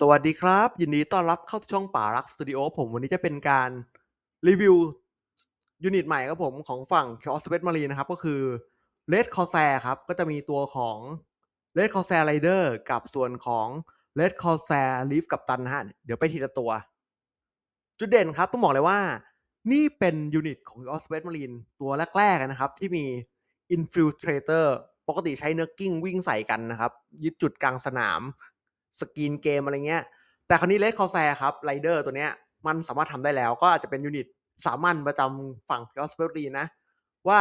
สวัสดีครับ ยินดีต้อนรับเข้าสู่ช่องป่ารักสตูดิโอผมวันนี้จะเป็นการรีวิวยูนิตใหม่ครับผมของฝั่ง Chaos Space Marine นะครับ ก็คือ Red Corsair ครับ ก็จะมีตัวของ Red Corsair Rider กับส่วนของ Red Corsair Leaf กับตันฮะเดี๋ยวไปทีละตัว จุดเด่นครับ ต้องบอกเลยว่า นี่เป็นยูนิตของ Chaos Space Marine ตัวแรกๆนะครับ ที่มี Infiltrator ปกติใช้เนื้อกิ้งวิ่งใส่กันนะครับ ยึดจุดกลางสนาม สกรีนเกมอะไรเงี้ย แต่คราวนี้เลดคอแซครับไรเดอร์ตัวเนี้ยมันสามารถทำได้แล้วก็อาจจะเป็นยูนิตสามัญประจำฝั่งยอสเปอรีนะ ว่า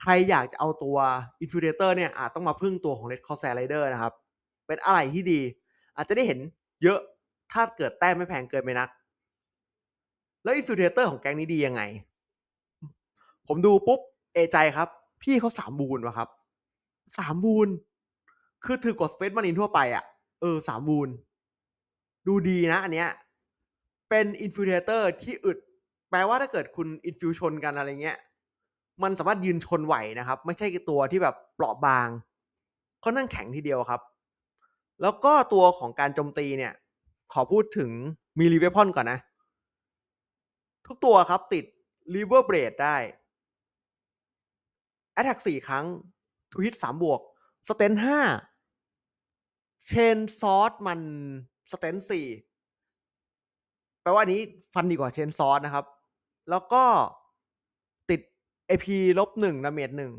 ใครอยากจะเอาตัวอินฟิ r เตอร์เนี่ยอาจต้องมาพึ่งตัวของเลดคอแซไรเดอร์นะครับ เป็นอะไรที่ดี อาจจะได้เห็นเยอะถ้าเกิดแต้มไม่แพงเกินไปนัก แล้วอินฟิ r เตอร์ของแก๊งนี้ดียังไง ผมดูปุ๊บเอใจครับ พี่เขาสามบูนวะครับสามบูนคือถือกว่าสเปซมารินทั่วไปอะ่ะ เออสามบูนดูดีนะ อันเนี้ย เป็นอินฟิ r เตอร์ที่อึด แปลว่าถ้าเกิดคุณอินฟิวชนกันอะไรเงี้ย มันสามารถยืนชนไหวนะครับ ไม่ใช่ตัวที่แบบเปราะบางเขานั่งแข็งทีเดียวครับ แล้วก็ตัวของการโจมตีเนี่ย ขอพูดถึงมีรีเวพอนก่อนนะ ทุกตัวครับติดรีเวอร์เบรดได้แอ t แทกสี่ครั้งทูฮิตสามบวก สเตนห้า เชนซอสมันสเตนสี่แปลว่านี้ฟันดีกว่าเชนซอสนะครับ แล้วก็ติด AP ลบหนึ่งดาเมจหนึ่ง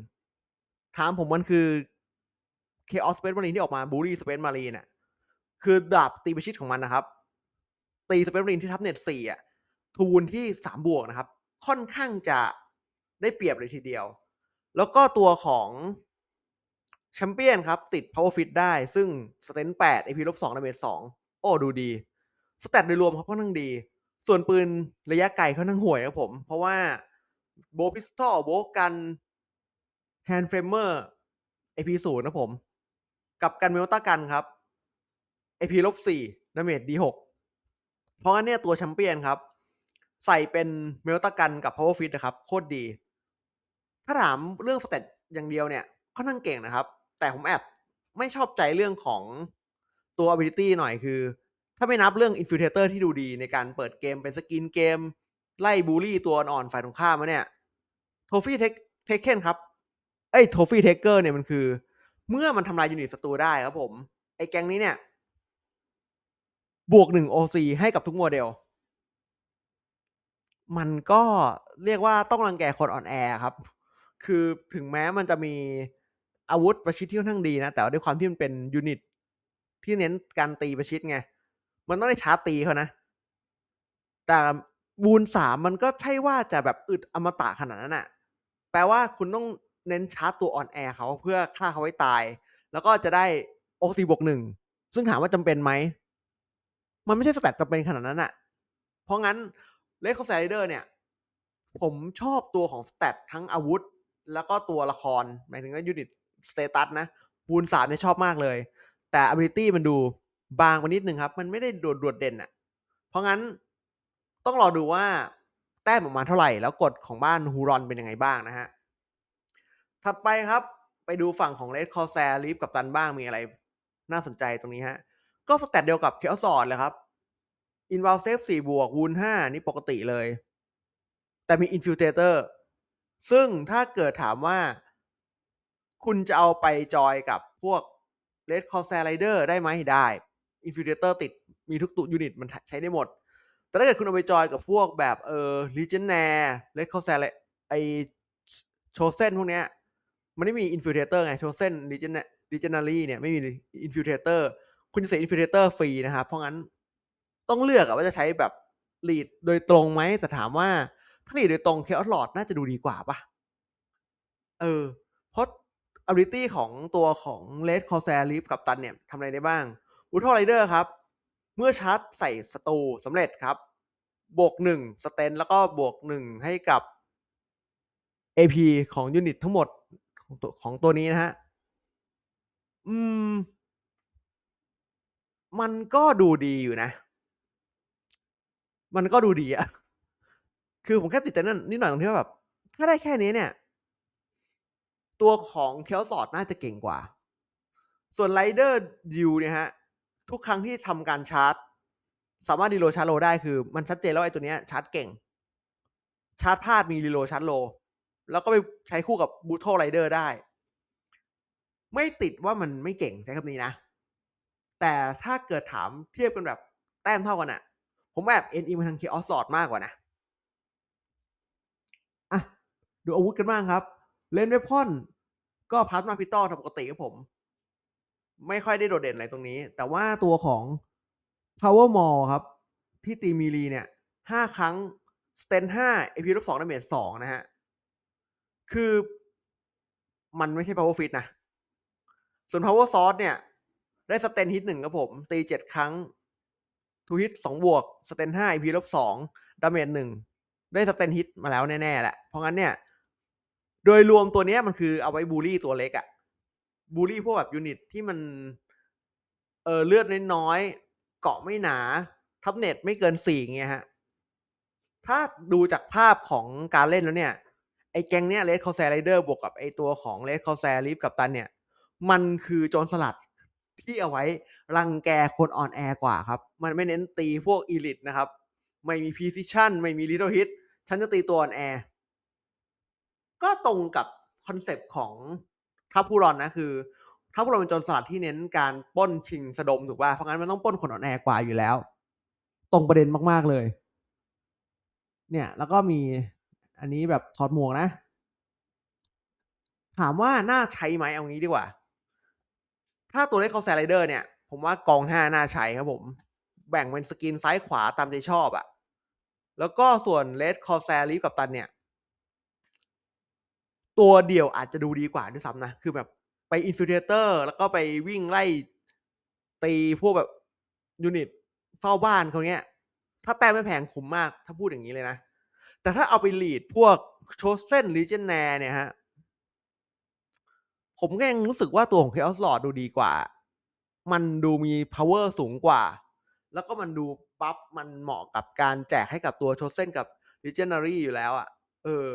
ถามผมมันคือ Chaos Space Marine ที่ออกมาบูรี่ Space Marine น่ะคือดาบตีประชิดของมันนะครับ ตี Space Marine ที่ทับเน็ตสี่อะทูนที่สามบวกนะครับ ค่อนข้างจะได้เปรียบเลยทีเดียว แล้วก็ตัวของ แชมเปี้ยนครับ ติด power fit ได้ ซึ่งสเตนแปด AP ลบสองดาเมจสองโอ้ดูดีสแตทโดยรวมเขาค่อนข้างดี ส่วนปืนระยะไกลเขาทั้างห่วยครับผม เพราะว่าโบพิสตอลโบกันแฮนด์เฟรมเมอร์ AP ศูนย์นะผม กับกันเมลต้ากันครับ AP ลบสี่ดาเมจดีหกเพราะงั้นเนี่ยตัวแชมเปี้ยนครับ ใส่เป็นเมลต้ากันกับ power fit นะครับ โคตรดี ถ้าถามเรื่องสเตตอย่างเดียวเนี่ยค่อนข้างเก่งนะครับ แต่ผมแอบไม่ชอบใจเรื่องของตัว ability หน่อยคือ ถ้าไม่นับเรื่อง infiltrator ที่ดูดีในการเปิดเกมเป็นสกินเกม ไล่บูลลี่ตัวอ่อนฝ่ายตรงข้ามมาเนี่ยโทฟี่เทคเคนครับเอ้โทฟี่เทคเกอร์เนี่ยมันคือ เมื่อมันทำลายยูนิตศัตรูได้ครับผม ไอ้แก๊งนี้เนี่ย บวกหนึ่ง OC ให้กับทุกโมเดล มันก็เรียกว่าต้องรังแกคนอ่อนแอครับ คือถึงแม้มันจะมี อาวุธประชิดที่ค่อนข้างดีนะ แต่ด้วยความที่มันเป็นยูนิตที่เน้นการตีประชิดไง มันต้องได้ชาร์ตีเขานะ แต่บูนสามมันก็ใช่ว่าจะแบบอึดอมตะขนาดนั้นอะแปลว่าคุณต้องเน้นชาร์จตัวอ่อนแอเขาเพื่อฆ่าเขาไว้ตาย แล้วก็จะได้โอซีบวกหนึ่ง ซึ่งถามว่าจำเป็นไหม มันไม่ใช่สแตทจำเป็นขนาดนั้นอะเพราะงั้นเลคคอสไซเดอร์เนี่ย ผมชอบตัวของสแตททั้งอาวุธ แล้วก็ตัวละคร หมายถึงว่ายูนิต สเตตัสนะบูนสามเนี่ยชอบมากเลย แต่ ability มันดูบางไปนิดนึงครับ มันไม่ได้โดดโดดเด่นอะ่ะเพราะงั้นต้องรอดูว่าแต้มออกมาเท่าไหร่ แล้วกฎของบ้านฮูรอนเป็นยังไงบ้างนะฮะ ถัดไปครับไปดูฝั่งของเลดคอแซลีฟกับตันบ้างมีอะไรน่าสนใจตรงนี้ฮะ ก็สแตทเดียวกับเคอสอดเลยครับอินว l ลเซฟสี่บวกวูนห้านี่ปกติเลย แต่มีอินฟิ t เ a เตอร์ซึ่งถ้าเกิดถามว่า คุณจะเอาไปจอยกับพวก Red Corsair Rider ได้ไหมได้ Infiltrator ติดมีทุกตัวยูนิตมันใช้ได้หมด แต่ถ้าเกิดคุณเอาไปจอยกับพวกแบบเออ Legionnaire Red Corsair ไอโชเซนพวกเนี้ยมันไม่มี Infiltrator ไงโชเซน Legionary เนี่ยไม่มี Infiltrator คุณจะเสีย Infiltrator ฟรีนะครับ เพราะงั้นต้องเลือกว่าจะใช้แบบลีดโดยตรงไหมแต่ถามว่าถ้าลีดโดยตรงเคออสลอดน่าจะดูดีกว่าปะเออ เพราะ ability ของตัวของ Red Corsair Leaf กับตันเนี่ยทำอะไรได้บ้าง u l t r a Rider ครับ เมื่อชาร์จใส่ศัตรูสำเร็จครับ บวกหนึ่งสเตนแล้วก็บวกหนึ่งให้กับ AP ของยูนิตทั้งหมดของตัวของตัวนี้นะฮะ อืม มันก็ดูดีอยู่นะ มันก็ดูดีอะคือผมแค่ติดใจนั่นนิดหน่อยตรงที่ว่าแบบ ถ้าได้แค่นี้เนี่ย ตัวของเคลสอดน่าจะเก่งกว่า ส่วนไรเดอร์ดิวเนี่ยฮะ ทุกครั้งที่ทำการชาร์จ สามารถรีโลชาร์จโลได้คือ มันชัดเจนแล้วไอ้ตัวเนี้ยชาร์จเก่ง ชาร์จพลาดมีรีโลชาร์จโล แล้วก็ไปใช้คู่กับบูโทไรเดอร์ได้ ไม่ติดว่ามันไม่เก่งใช้คำนี้นะ แต่ถ้าเกิดถามเทียบกันแบบแต้มเท่ากันอะผมแบบเอ็นอีมาทางเคออสซอดมากกว่านะ อะ ดูอาวุธกันบ้างครับ เลนเวพอนก็พาร์ทมาพิตอลปกติครับผม ไม่ค่อยได้โดดเด่นอะไรตรงนี้ แต่ว่าตัวของ Power m a l l ครับ ที่ตีมีรีเนี่ยห้าครั้งสเตนห้าเอพีลบสองดาเมจสองนะฮะ คือมันไม่ใช่ Power Fit นะ ส่วน Power Source เนี่ย ได้สเตนฮิตหนึ่งครับผม ตีเจ็ดครั้งทูฮิตสองบวกสเตนห้าเอพีลบสองดาเมจหนึ่งได้สเตนฮิตมาแล้วแน่ ๆ แหละ เพราะงั้นเนี่ย โดยรวมตัวนี้มันคือเอาไว้บูลลี่ตัวเล็กอะบูลลี่พวกแบบยูนิตที่มัน เออเลือดน้อยๆเกาะไม่หนา ทับเน็ตไม่เกินสี่เงี้ยฮะ ถ้าดูจากภาพของการเล่นแล้วเนี่ย ไอ้แก๊งเนี้ยเลดคอแซไรเดอร์บวกกับไอ้ตัวของเลดคอแซลีฟกับตันเนี่ย มันคือโจรสลัดที่เอาไว้รังแกคนอ่อนแอกว่าครับ มันไม่เน้นตีพวกอีลิทนะครับ ไม่มีพีซิชันไม่มีลิ t เ l ิ hit ฉันจะตีตัวอ่อนแอ ก็ตรงกับคอนเซปต์ของทัพพูรอนนะคือทัพพูรอนเป็นโจรสลัดที่เน้นการป้นชิงสะดมถูกป่ะเพราะงั้นมันต้องป้นคนอ่อนแอกว่าอยู่แล้ว ตรงประเด็นมาก ๆเลย เนี่ย แล้วก็มีอันนี้แบบถอดหมวกนะ ถามว่าน่าใช้ไหมเอางี้ดีกว่า ถ้าตัวเล็กเขาแซไรเดอร์เนี่ย ผมว่ากองห้าน่าใช้ครับผม แบ่งเป็นสกินซ้ายขวาตามใจชอบอะแล้วก็ส่วนเลดคอแซลีฟกับตันเนี่ย ตัวเดี่ยวอาจจะดูดีกว่าด้วยซ้ำนะ คือแบบไปอินฟิลเ r เตอร์แล้วก็ไปวิ่งไล่ตีพวกแบบยูนิตเฝ้าบ้านเขาเนี้ย ถ้าแต้มไม่แพงคุ้มมาก ถ้าพูดอย่างนี้เลยนะ แต่ถ้าเอาไปลีดพวกโชเซนลีเจนแนร์เนี่ยฮะ ผมก็ยังรู้สึกว่าตัวของ Chaos Lord ดูดีกว่า มันดูมี power สูงกว่า แล้วก็มันดูบัฟมันเหมาะกับการแจกให้กับตัวโชเซนกับ Legendary อยู่แล้วอะ่ะ เออ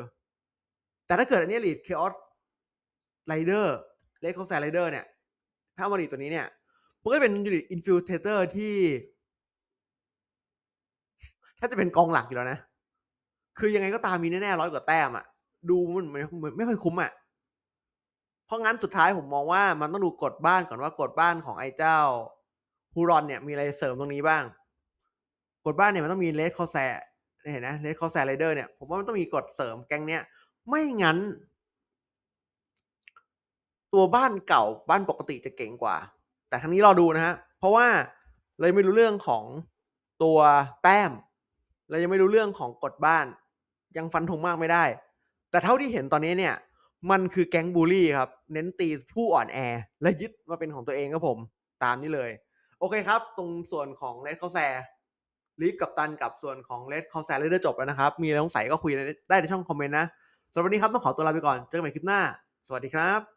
แต่ถ้าเกิดอันนี้ลีด Chaos Rider เลดคอแซไรเดอร์เนี่ย ถ้ามาลีดตัวนี้เนี่ยมันก็เป็นยูนิต Infiltrator ที่ถ้าจะเป็นกองหลักอยู่แล้วนะ คือยังไงก็ตามมีแน่ๆร้อยกว่าแต้มอะดูมันไม่ไม่ค่อยคุ้มอะเพราะงั้นสุดท้ายผมมองว่ามันต้องดูกฎบ้านก่อนว่ากฎบ้านของไอ้เจ้าฮูรอนเนี่ยมีอะไรเสริมตรงนี้บ้าง กฎบ้านเนี่ยมันต้องมีเลดคอแซเห็นนะเลดคอแซไรเดอร์เนี่ยผมว่ามันต้องมีกฎเสริมแก๊งเนี้ย ไม่งั้น ตัวบ้านเก่าบ้านปกติจะเก่งกว่า แต่ทั้งนี้รอดูนะฮะ เพราะว่าเลยไม่รู้เรื่องของตัวแต้มเรายังไม่รู้เรื่องของกฎบ้าน ยังฟันธงมากไม่ได้ แต่เท่าที่เห็นตอนนี้เนี่ย มันคือแก๊งบูลลี่ครับ เน้นตีผู้อ่อนแอ และยึดมาเป็นของตัวเองครับผม ตามนี้เลย โอเคครับ ตรงส่วนของเลดคอแซลีฟกับตันกับส่วนของเลดคอแซเรเดอร์จบแล้วนะครับ มีอะไรสงสัยก็คุยได้ในช่องคอมเมนต์นะ สำหรับวันนี้ครับต้องขอตัวลาไปก่อน เจอกันใหม่คลิปหน้า สวัสดีครับ